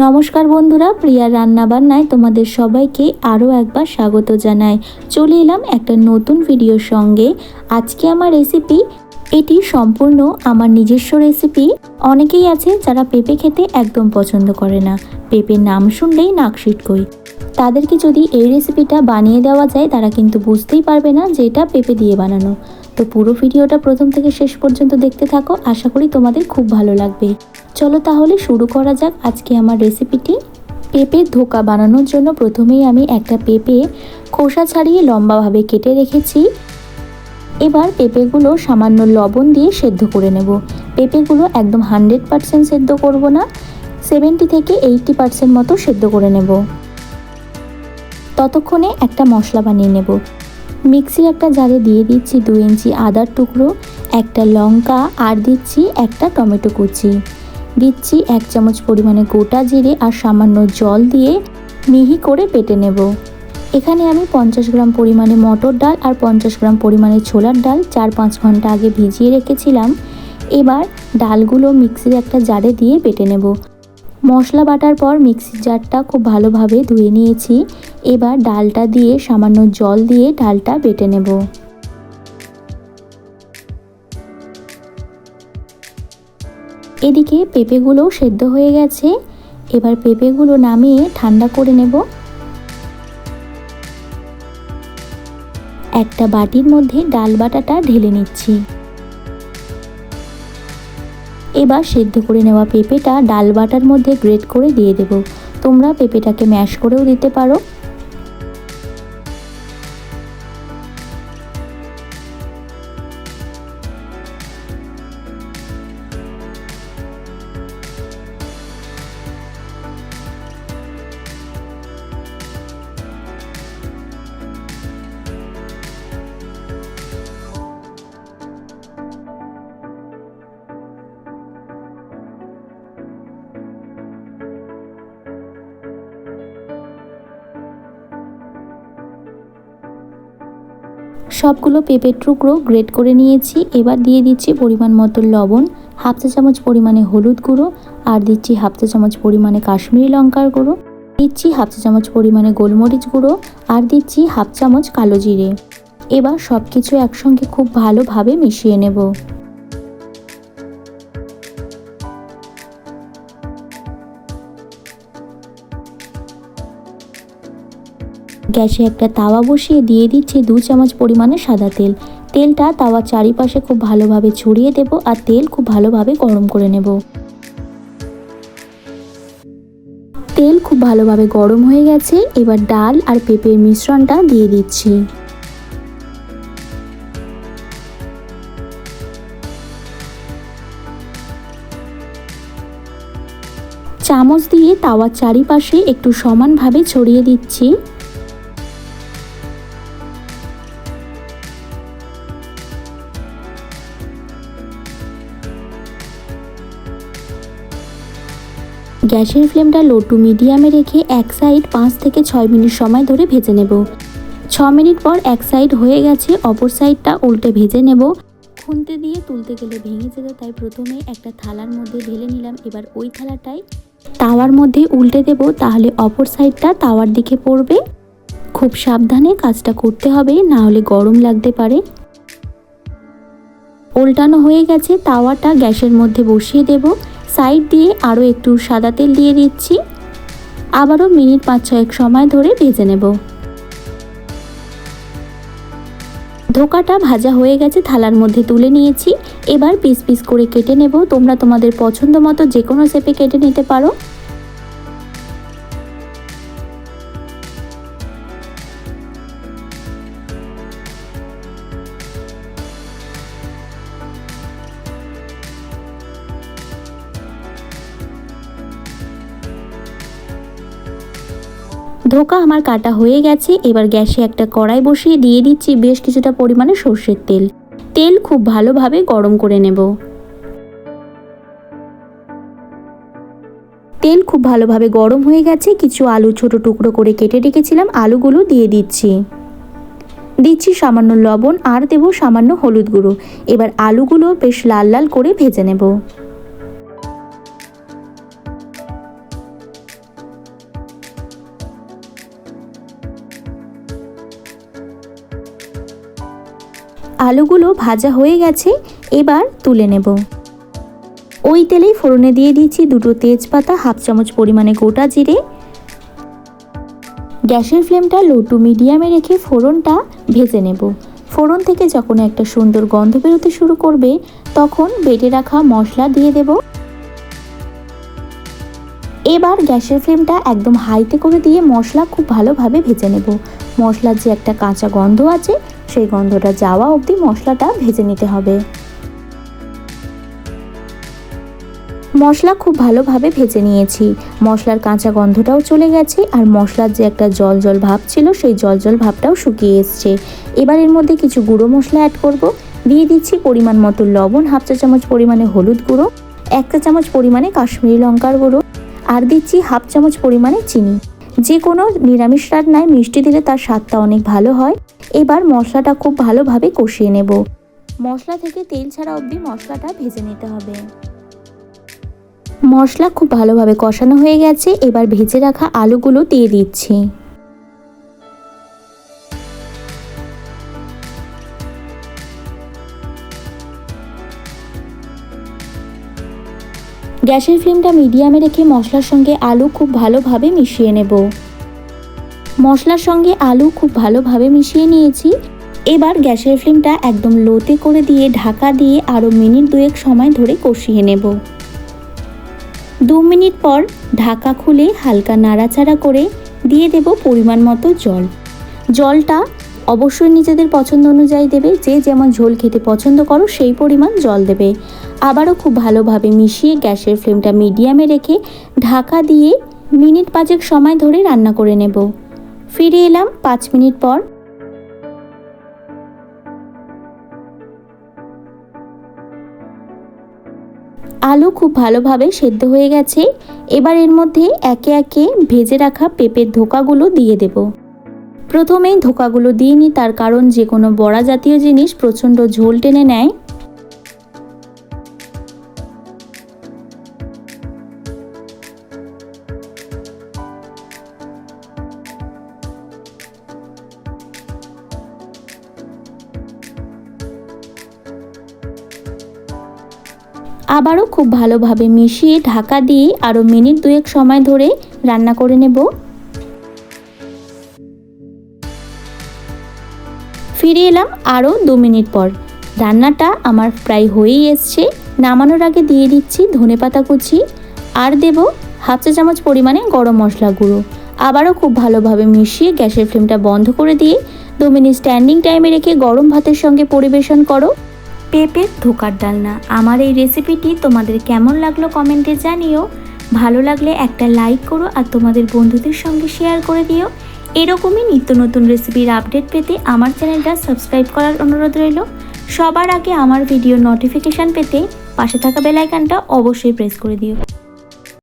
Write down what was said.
নমস্কার বন্ধুরা প্রিয়া রান্নাবান্নায় তোমাদের সবাইকে আরও একবার স্বাগত জানাই। চলে এলাম একটা নতুন ভিডিওর সঙ্গে। আজকে আমার রেসিপি এটি সম্পূর্ণ আমার নিজস্ব রেসিপি অনেকেই আছে যারা পেঁপে খেতে একদম পছন্দ করে না। পেঁপের নাম শুনলেই নাক কই তাদেরকে যদি এই রেসিপিটা বানিয়ে দেওয়া যায়, তারা কিন্তু বুঝতেই পারবে না যে এটা পেঁপে দিয়ে বানানো। তো পুরো ভিডিওটা প্রথম থেকে শেষ পর্যন্ত দেখতে থাকো। আশা করি তোমাদের খুব ভালো লাগবে। চলো তাহলে শুরু করা যাক আজকে আমার রেসিপিটি। পেঁপের ধোকা বানানোর জন্য প্রথমেই আমি একটা পেঁপে খোসা ছাড়িয়ে লম্বাভাবে কেটে রেখেছি। এবার পেঁপেগুলো সামান্য লবণ দিয়ে সেদ্ধ করে নেব। পেঁপেগুলো একদম হান্ড্রেড পারসেন্ট সেদ্ধ করব না, সেভেন্টি থেকে এইটটি পারসেন্ট মতো সেদ্ধ করে নেব। ততক্ষণে একটা মশলা বানিয়ে নেব। মিক্সির একটা জারে দিয়ে দিচ্ছি দু ইঞ্চি আদার টুকরো, একটা লঙ্কা, আর দিচ্ছি একটা টমেটো কুচি। দিচ্ছি এক চামচ পরিমাণে গোটা জিরে আর সামান্য জল দিয়ে মিহি করে পেটে নেব। এখানে আমি পঞ্চাশ গ্রাম পরিমাণে মটর ডাল আর পঞ্চাশ গ্রাম পরিমাণে ছোলার ডাল চার পাঁচ ঘণ্টা আগে ভিজিয়ে রেখেছিলাম। এবার ডালগুলো মিক্সির একটা জারে দিয়ে বেটে নেব। মশলা বাটার পর মিক্সির জারটা খুব ভালোভাবে ধুয়ে নিয়েছি। এবার ডালটা দিয়ে সামান্য জল দিয়ে ডালটা বেটে নেব। এদিকে পেঁপেগুলোও সেদ্ধ হয়ে গেছে। এবার পেঁপেগুলো নামিয়ে ঠান্ডা করে নেব। একটা বাটির মধ্যে ডাল বাটাটা ঢেলে নিচ্ছি। এবার সেদ্ধ করে নেওয়া পেঁপেটা ডাল বাটার মধ্যে গ্রেট করে দিয়ে দেব। তোমরা পেঁপেটাকে ম্যাশ করেও দিতে পারো। সবগুলো পেঁপের টুকরো গ্রেট করে নিয়েছি। এবার দিয়ে দিচ্ছি পরিমাণ মতো লবণ, হাফ চা চামচ পরিমাণে হলুদ গুঁড়ো, আর দিচ্ছি হাফ চা চামচ পরিমাণে কাশ্মীরি লঙ্কার গুঁড়ো। দিচ্ছি হাফ চা চামচ পরিমাণে গোলমরিচ গুঁড়ো, আর দিচ্ছি হাফ চামচ কালো জিরে। এবার সব কিছু একসঙ্গে খুব ভালোভাবে মিশিয়ে নেব। গ্যাসে একটা তাওয়া বসিয়ে দিয়ে দিচ্ছি দু চামচ পরিমাণে সাদা তেল। তেলটা তাওয়ার চারিপাশে খুব ভালোভাবে ছড়িয়ে দেব আর তেল খুব ভালোভাবে গরম করে নেব। তেল খুব ভালোভাবে গরম হয়ে গেছে, এবার ডাল আর পেঁপের মিশ্রণটা দিয়ে দিচ্ছি। চামচ দিয়ে তাওয়ার চারিপাশে একটু সমানভাবে ছড়িয়ে দিচ্ছি। গ্যাসের ফ্লেমটা লো টু মিডিয়ামে রেখে এক সাইড পাঁচ থেকে ছয় মিনিট সময় ধরে ভেজে নেব। ছ মিনিট পর এক সাইড হয়ে গেছে, অপর সাইডটা উল্টে ভেজে নেব। খুনতে দিয়ে তুলতে গেলে ভেঙে যেত, তাই প্রথমে একটা থালার মধ্যে ঢেলে নিলাম। এবার ওই থালাটাই তাওয়ার মধ্যে উল্টে দেব, তাহলে অপর সাইডটা তাওয়ার দিকে পড়বে। খুব সাবধানে কাজটা করতে হবে, না হলে গরম লাগতে পারে। উল্টানো হয়ে গেছে, তাওয়াটা গ্যাসের মধ্যে বসিয়ে দেব। সাইড দিয়ে আরও একটু সাদা তেল দিয়ে দিচ্ছি। আবারও মিনিট পাঁচ ছয়েক সময় ধরে ভেজে নেব। ধোকাটা ভাজা হয়ে গেছে, থালার মধ্যে তুলে নিয়েছি। এবার পিস পিস করে কেটে নেব। তোমরা তোমাদের পছন্দ মতো যে কোনো শেপে কেটে নিতে পারো। ধোকা আমার কাটা হয়ে গেছে, এবার গ্যাসে একটা কড়াই বসিয়ে দিয়ে দিচ্ছি বেশ কিছুটা পরিমাণে সর্ষের তেল। তেল খুব ভালোভাবে গরম করে নেব। তেল খুব ভালোভাবে গরম হয়ে গেছে, কিছু আলু ছোট টুকরো করে কেটে রেখেছিলাম, আলুগুলো দিয়ে দিচ্ছি। দিচ্ছি সামান্য লবণ আর দেব সামান্য হলুদ গুঁড়ো। এবার আলুগুলো বেশ লাল লাল করে ভেজে নেব। আলুগুলো ভাজা হয়ে গেছে, এবার তুলে নেব। ওই তেলেই ফোড়নে দিয়ে দিচ্ছি দুটো তেজপাতা, হাফ চামচ পরিমাণে গোটা জিরে। গ্যাসের ফ্লেমটা লো টু মিডিয়ামে রেখে ফোড়নটা ভেজে নেব। ফোড়ন থেকে যখন একটা সুন্দর গন্ধ বেরোতে শুরু করবে, তখন বেটে রাখা মশলা দিয়ে দেব। এবার গ্যাসের ফ্লেমটা একদম হাইতে করে দিয়ে মশলা খুব ভালোভাবে ভেজে নেব। মশলার যে একটা কাঁচা গন্ধ আছে সেই গন্ধটা যাওয়া অবধি মশলাটা ভেজে নিতে হবে। মশলা খুব ভালোভাবে ভেজে নিয়েছি। মশলার কাঁচা গন্ধটাও চলে গেছে আর মশলার যে একটা জল জল ভাব ছিল সেই জল জল ভাবটাও শুকিয়ে এসছে। এবার এর মধ্যে কিছু গুঁড়ো মশলা অ্যাড করব। দিয়ে দিচ্ছি পরিমাণ মতো লবণ, হাফ চা চামচ পরিমাণে হলুদ গুঁড়ো, এক চা চামচ পরিমাণে কাশ্মীরি লঙ্কার গুঁড়ো, আর দিচ্ছি হাফ চামচ পরিমাণে চিনি। যে কোনো নিরামিষ রান্নায় মিষ্টি দিলে তার স্বাদটা অনেক ভালো হয়। এবার মশলাটা খুব ভালোভাবে কষিয়ে নেব। মশলা থেকে তেল ছাড়া অবধি মশলাটা ভেজে নিতে হবে। মশলা খুব ভালোভাবে কষানো হয়ে গেছে। এবার ভেজে রাখা আলুগুলো দিয়ে দিচ্ছি। গ্যাসের ফ্লেমটা মিডিয়ামে রেখে মশলার সঙ্গে আলু খুব ভালোভাবে মিশিয়ে নেব। মশলার সঙ্গে আলু খুব ভালোভাবে মিশিয়ে নিয়েছি। এবার গ্যাসের ফ্লেমটা একদম লোতে করে দিয়ে ঢাকা দিয়ে আরও মিনিট দুয়েক সময় ধরে কষিয়ে নেব। দু মিনিট পর ঢাকা খুলে হালকা নাড়াচাড়া করে দিয়ে দেব পরিমাণ মতো জল। জলটা অবশ্যই নিজেদের পছন্দ অনুযায়ী দেবে। যে যেমন ঝোল খেতে পছন্দ করো, সেই পরিমাণ জল দেবে। আবারও খুব ভালোভাবে মিশিয়ে গ্যাসের ফ্লেমটা মিডিয়ামে রেখে ঢাকা দিয়ে মিনিট পাঁচেক সময় ধরে রান্না করে নেব। ফিরে এলাম পাঁচ মিনিট পর। আলু খুব ভালোভাবে সেদ্ধ হয়ে গেছে। এবার এর মধ্যে একে একে ভেজে রাখা পেঁপের ধোকাগুলো দিয়ে দেব। প্রথমেই ধোকাগুলো দিইনি তার কারণ যে কোনো বড়া জাতীয় জিনিস প্রচণ্ড ঝোল টেনে নেয়। আবারও খুব ভালোভাবে মিশিয়ে ঢাকা দিয়ে আরও মিনিট দুয়েক সময় ধরে রান্না করে নেব। ফিরে এলাম আরও দু মিনিট পর। রান্নাটা আমার প্রায় হয়েই এসছে। নামানোর আগে দিয়ে দিচ্ছি ধনে পাতা কুচি। আর দেব হাফ চা চামচ পরিমাণে গরম মশলা গুঁড়ো। আবারও খুব ভালোভাবে মিশিয়ে গ্যাসের ফ্লেমটা বন্ধ করে দিয়ে দু মিনিট স্ট্যান্ডিং টাইমে রেখে গরম ভাতের সঙ্গে পরিবেশন করো। পেঁপের ধোকার ডালনা। আমার এই রেসিপিটি তোমাদের কেমন লাগল কমেন্টে জানিও। ভালো লাগলে একটা লাইক করো আর তোমাদের বন্ধুদের সঙ্গে শেয়ার করে দিও। এরকমই নিত্য নতুন রেসিপির আপডেট পেতে আমার চ্যানেলটা সাবস্ক্রাইব করার অনুরোধ রইল। সবার আগে আমার ভিডিও নোটিফিকেশান পেতে পাশে থাকা বেলাইকানটা অবশ্যই প্রেস করে দিও।